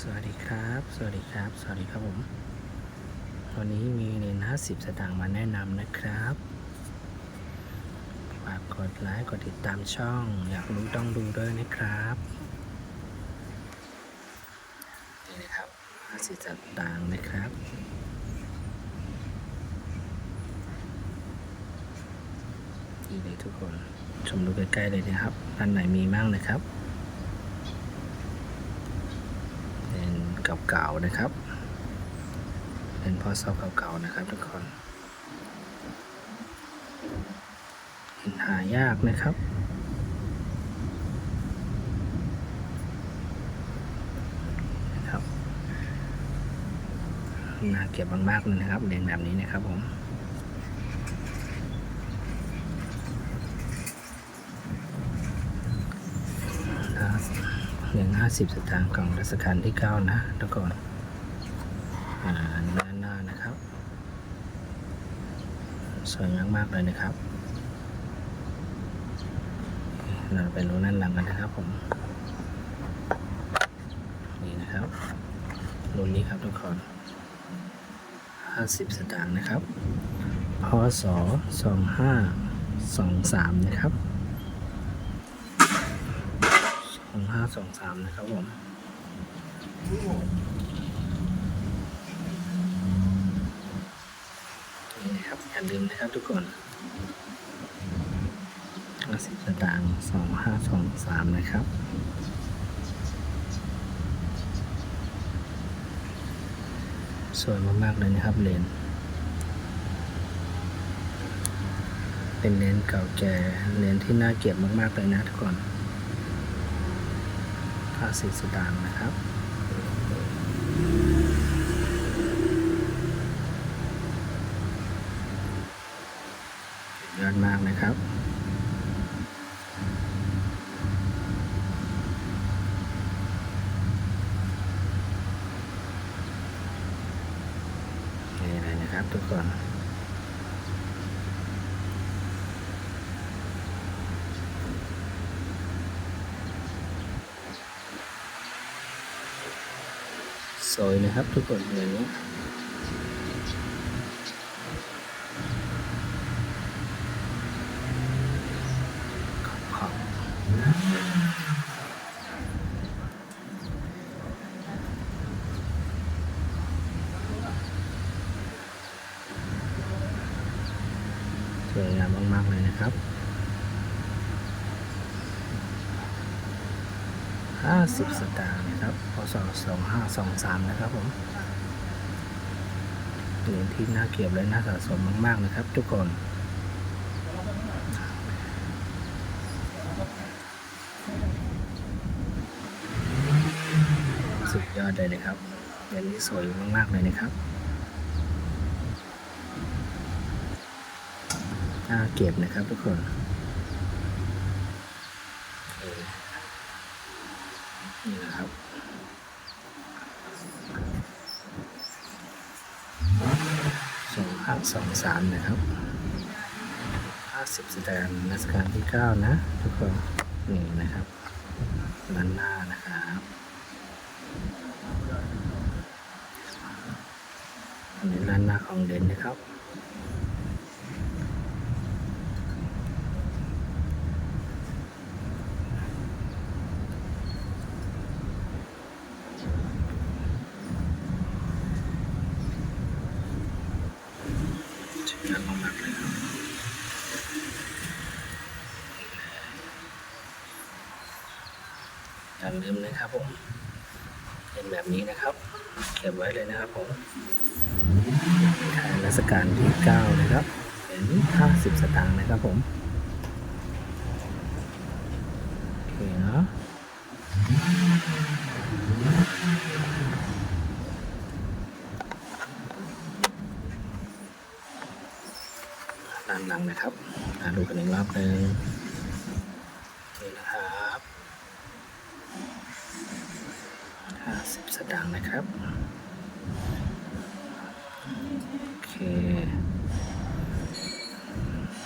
สวัสดีครับ สวัสดีครับ สวัสดีครับผมวันนี้มีเหรียญ50สตางค์มาแนะนำนะครับฝากกดไลค์กดติดตามช่อง อยากรู้ต้องดูด้วยนะครับนี่นะครับ50สตางค์นะครับนี่เลยทุกคนชมดูใกล้ๆเลยนะครับด้านไหนมีมั่งนะครับ เป็นเก่าๆนะครับ เป็นพอซอเก่าๆนะครับทุกคนหายากนะครับนะครับน่าเก็บมากๆเลยนะครับเรียงแบบนี้นะครับผม เหรียญห้าสิบสตางค์ของรัชกาลที่เก้านะทุกคนอ่าด้านหน้านะครับ สวยมากๆเลยนะครับ เราไปรู้ด้านหลังกันนะครับผม นี่นะครับรุ่นนี้ครับทุกคนห้าสิบสตางค์นะครับพศสองห้าสองสามนะครับ ส องห้าสองสามนะครับผมนี่นะครับอย่าลืมนะครับทุกคนห้าสิบสตางค์สองห้าสองสามนะครับสวยมากๆเลยนะครับเลนเป็นเลนเก่าแก่เลนที่น่าเก็บมากๆเลยนะทุกคนาสิบสตางนะครับยอดมากนะครับนี่เลยนะครับทุกคน สวยนะครับทุกคนอย่างนี้ขอบสวยงามมากๆเลยนะครับห้าสิบสตางค์นะครับ พศสองห้าสองสามนะครับผมเหรียญที่น่าเก็บและน่าสะสมมากๆนะครับ ทุกคนสุดยอดเลยนะครับเหรียญนี้สวยมากๆเลยนะครับน่าเก็บนะครับทุกคนนี่นะครับ สองสามนะครับห้าสิบสตางรัชกาลที่เก้านะทุกคนนี่นะครับด้านหน้านะครับอันนี้ด้านหน้าของเด่นนะครับ สวยงามมากๆเลยครับอย่า ลืมนะครับผมเป็นแบบนี้นะครับเก็บไว้เลยนะครับผมทายรัชกาลที่9นะครับเป็น50 สตางค์นะครับผมโอเคเนาะด้านหลังนะครับดูกันอีกรอบหนึ่งนี่นะครับห้าสิบสตางค์นะครับ โอเค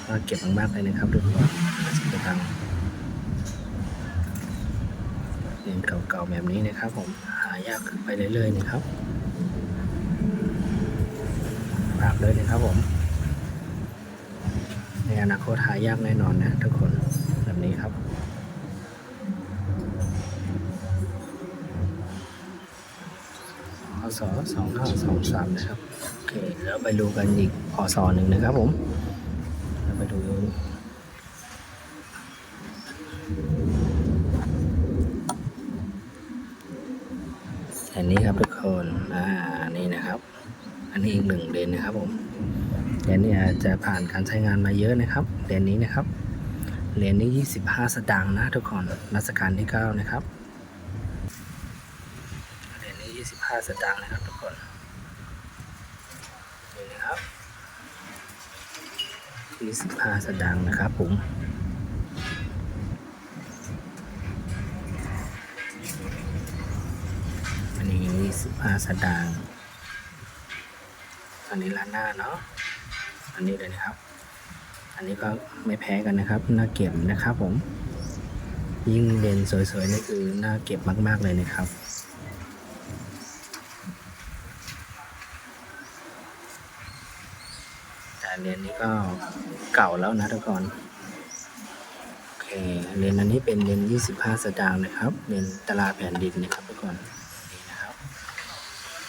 ก็เก็บมากๆเลยนะครับทุกคนห้าสิบตางเหรียญเก่าๆแบบนี้นะครับผมหายากขึ้นไปเรื่อยๆนะครับฝากด้วยนะครับผม ในอนาคตหายากแน่นอนนะทุกคนแบบนี้ครับพศสองห้าสองสามนะครับ โอเค แล้วไปดูกันอีกพศหนึ่งนะครับผม เราไปดูอันนี้ครับทุกคน อ่า นี่นะครับ อันนี้อีกหนึ่งเลนนะครับผมเลนนี้อาจจะผ่านการใช้งานมาเยอะนะครับเลนนี้นะครับเลนนี้25 สตางค์นะทุกคนรัชกาลที่ 9 นะครับเลนนี้25 สตางค์นะครับทุกคนนะครับ 25 สตางค์นะครับผมอันนี้ 25 สตางค์อันนี้ร้านหน้าเนาะอันนี้เลยนะครับ อันนี้ก็ไม่แพ้กันนะครับน่าเก็บนะครับผมยิ่งเลนสวยๆนี่คือน่าเก็บมาก ๆ เลยนะครับ แต่เลนนี้ก็เก่าแล้วนะทุกคนโอเคเลนอันนี้เป็นเลน25 สตางค์นะครับเลนตลาดแผ่นดินนะครับทุกคนนี่นะครับ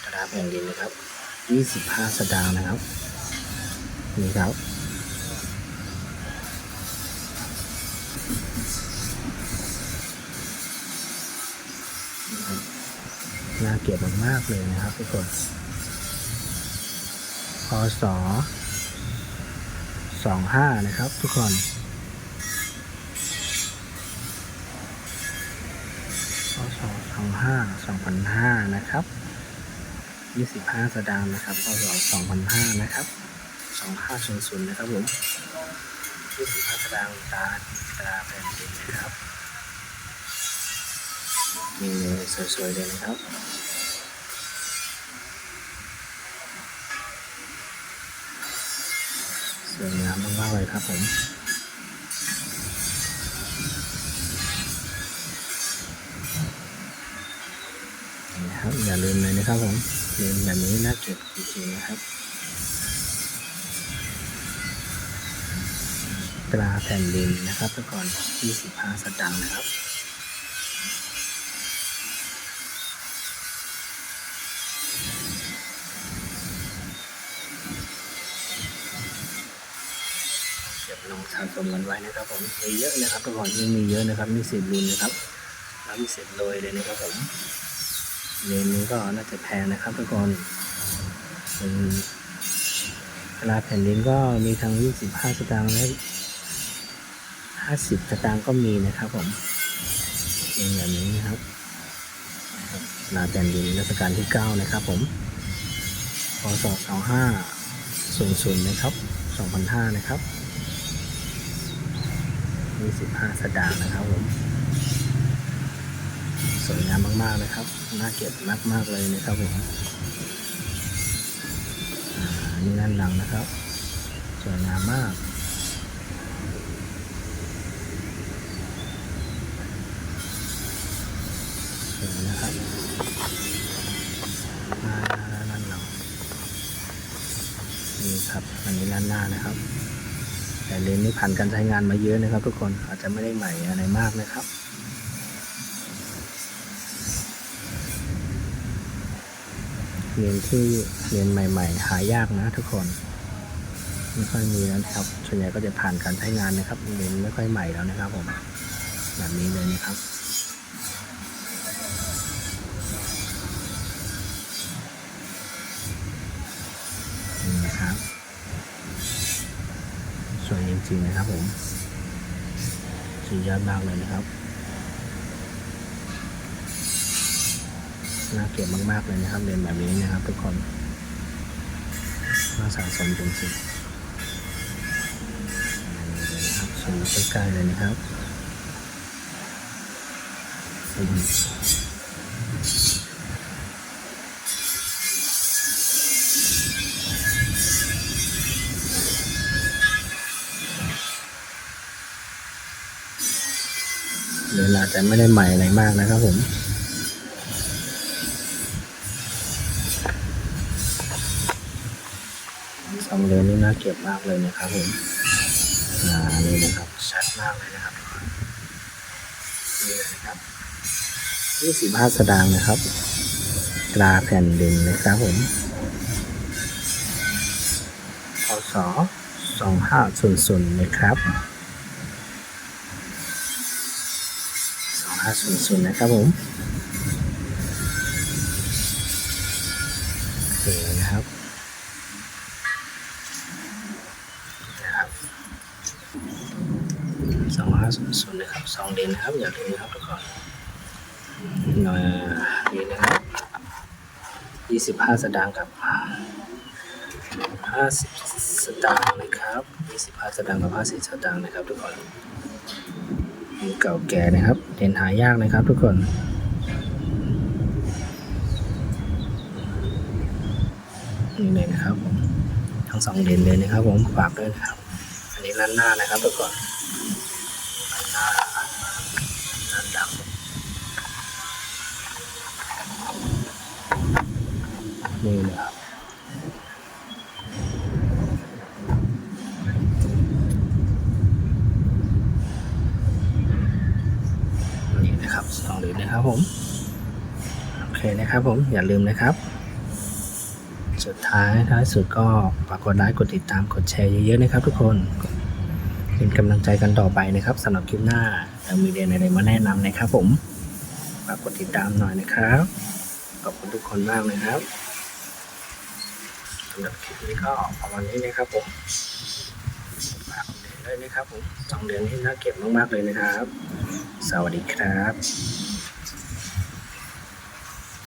ตลาดแผ่นดินนะครับ 25 สตางค์นะครับนี่ครับน่าเก็บมากๆเลยนะครับทุกคนพศ สองห้านะครับ ทุกคนพศสองห้าสองพันห้านะครับยี่สิบห้าสตางนะครับพศสองพันห้านะครับสองห้าศูนย์ศูนย์นะครับผมยี่สิบห้าสตางตาตาแผ่นดินนะครับมีสวยๆเลยนะครับ วยงามมากๆเลยครับผมนะครับอย่าลืมเลยนะครับผมเลนแบบนี้น่าเก็บจริงๆนะครับตราแผ่นดินนะครับทุกคน25 สตางค์นะครับ เก็บลงสะสมกันไว้นะครับผมมีเยอะนะครับทุกคนยังมีเยอะนะครับมีสิบรุ่นนะครับแล้วมีสิบโดยเลยนะครับผมเลนนี้ก็น่าจะแพงนะครับทุกคนเป็นเวลาแผ่นดินก็มีทั้ง25สตางค์และ50สตางค์ก็มีนะครับผมเป็นแบบนี้นะครับเวลาแผ่นดินรัชกาลที่ 9 นะครับผมพศ2500 นะครับ 2005 นะครับ 25 สตางค์นะครับผม สวยงามมากๆนะครับ น่าเก็บมากๆเลยนะครับผมอ่านี่ด้านหลังนะครับ สวยงามมากสวยนะครับด้านหลังนี่ครับ อันนี้ด้านหน้านะครับ แต่เลนส์นี้ผ่านการใช้งานมาเยอะนะครับ ทุกคนอาจจะไม่ได้ใหม่อะไรมากนะครับเรียนที่เรียนใหม่ ๆ หายากนะ ทุกคนไม่ค่อยมีแล้วนะครับ ส่วนใหญ่ก็จะผ่านการใช้งานนะครับเรียนไม่ค่อยใหม่แล้วนะครับผมแบบนี้เลยนะครับ ริงๆนะครับผมสุดยอดมากเลยนะครับน่าเก็บมากๆเลยนะครับเรียนแบบนี้นะครับ ทุกคนน่าสะสมจริงๆนี่เลยนะครับชมใกล้ๆเลยนะครับ มัอาจจะไม่ได้ใหม่อะไรมากนะครับผมสองเลนนี่น่าเก็บมากเลยนะครับผมอ่านี่นะครับชัดมากเลยนะครับนี่นะครับนี่สิบห้าสดางนะครับตราแผ่นดินนะครับผมพศ2500นะครับ สองห้าศูนย์ศูนะครับผมโอเคนะครับนะครับสองห้าศูนย์นะครับสองเดือนนะครับอย่าลืมนะครับทุกคนหน่อยนี่นะครับยี่สิบห้าสตางค์กับห้าสิบสตางค์นะครับยี่สิบห้าสตางค์กับห้าสิบสตางค์นะครับทุกคน เก่าแก่นะครับเด่นหายากนะครับทุกคนนี่เลยนะครับผมทั้งสองเลนเลยนะครับ ผมฝากด้วยนะครับ อันนี้ร้านหน้านะครับทุกคนร้านหน้าร้านดำนี่นะครับนี่นะครับสองเลนนะครับผมโอเค นะครับผมอย่าลืมนะครับ สุดท้ายท้ายสุดก็ฝากกดไลค์กดติดตามกดแชร์เยอะๆนะครับ ทุกคนเป็นกำลังใจกันต่อไปนะครับสำหรับคลิปหน้าจะมีเรียนอะไรมาแนะนำนะครับ ผมฝากกดติดตามหน่อยนะครับขอบคุณทุกคนมากนะครับสำหรับคลิปนี้ก็ประมาณนี้นะครับผมฝากเรียนด้วยนะครับผมสองเดือนที่น่าเก็บมากๆเลยนะครับ สวัสดีครับ